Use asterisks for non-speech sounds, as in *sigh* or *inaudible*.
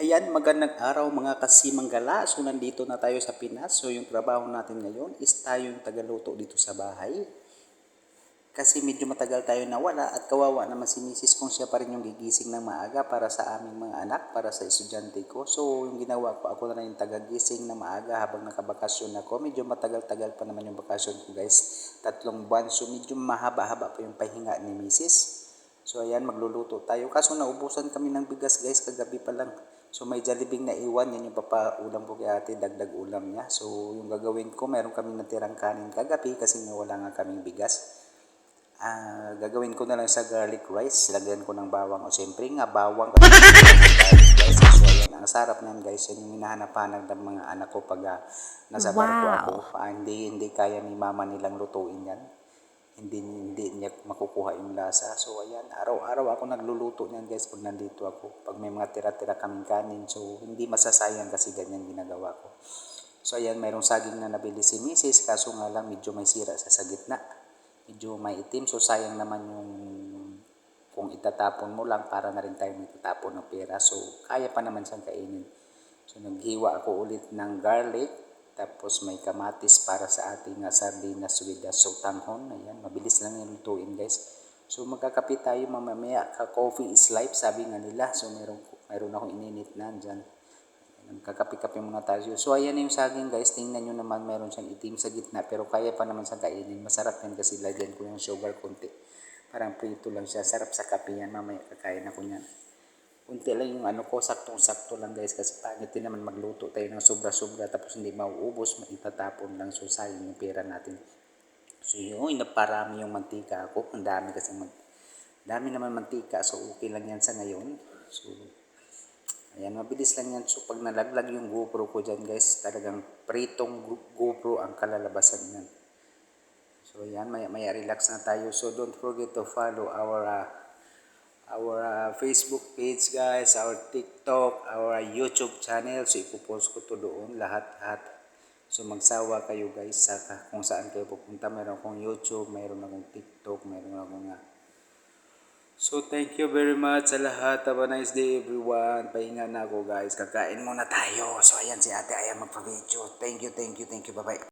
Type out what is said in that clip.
Ayan, magandang araw mga kasimanggala. So, nandito na tayo sa Pinas. So, yung trabaho natin ngayon is tayo yung tagaluto dito sa bahay. Kasi medyo matagal tayo nawala at kawawa naman si Mrs. kung siya pa rin yung gigising ng maaga para sa aming mga anak, para sa estudyante ko. So, yung ginawa ko, ako na rin yung tagagising ng maaga habang nakabakasyon ako. Medyo matagal-tagal pa naman yung bakasyon ko guys. Tatlong buwan. So, medyo mahaba-haba pa yung pahinga ni Mrs. So ayan, magluluto tayo. Kaso naubusan kami ng bigas guys, kagabi pa lang. So may Jollibee na iwan, yan yung papaulam ko kay ate, dagdag ulam niya. So yung gagawin ko, meron kami natirang kanin kagabi kasi nga wala nga kaming bigas. Ah, gagawin ko na lang sa garlic rice, lagyan ko ng bawang. O siyempre nga, bawang kasi *laughs* garlic rice. So ayan, ang sarap niyan guys, yan yung hinahanap-hanap ng mga anak ko pag ah, nasa barko Wow. ako. Ah, hindi, hindi kaya ni mama nilang lutuin yan hindi hindi niya makukuha yung lasa. So ayan, araw-araw ako nagluluto niyan guys pag nandito ako. Pag may mga tira-tira kaming kanin, so hindi masasayang kasi ganyan ginagawa ko. So ayan, mayroong saging na nabili si Mrs. Kaso nga lang medyo may sira sa sa gitna. Medyo may itim, so sayang naman yung kung itatapon mo lang para na rin tayo magtatapon ng pera. So kaya pa naman siyang kainin. So naghiwa ako ulit ng garlic, tapos may kamatis para sa ating uh, sardinas with the sotanghon. Ayan, mabilis lang yung lutuin guys. So magkakape tayo mamaya. Ka-coffee is life, sabi nga nila. So meron, meron akong ininit na dyan. Magkakape-kape muna tayo. So ayan na yung saging guys. Tingnan nyo naman meron siyang itim sa gitna. Pero kaya pa naman siyang kainin. Masarap yan kasi lagyan ko yung sugar konti. Parang prito lang siya. Sarap sa kape yan. Mamaya kakain ako niyan unti lang yung ano ko, saktong-sakto lang guys kasi pangit din naman magluto tayo ng sobra-sobra tapos hindi mauubos, maitatapon lang so sayang yung pera natin. So yun, naparami yung mantika ako, ang dami kasi mag dami naman mantika so okay lang yan sa ngayon. So ayan, mabilis lang yan. So pag nalaglag yung GoPro ko dyan guys, talagang pritong Go- GoPro ang kalalabasan yan. So yan, maya, maya relax na tayo. So don't forget to follow our uh, our uh, Facebook page guys, our TikTok, our YouTube channel. So ipopost ko to doon lahat-lahat. So magsawa kayo guys sa kung saan kayo pupunta. Meron akong YouTube, meron akong TikTok, meron akong uh, So thank you very much sa lahat. Have a nice day everyone. Pahinga na ako guys. Kakain muna tayo. So ayan si ate ayan magpa-video. Thank you, thank you, thank you. Bye-bye.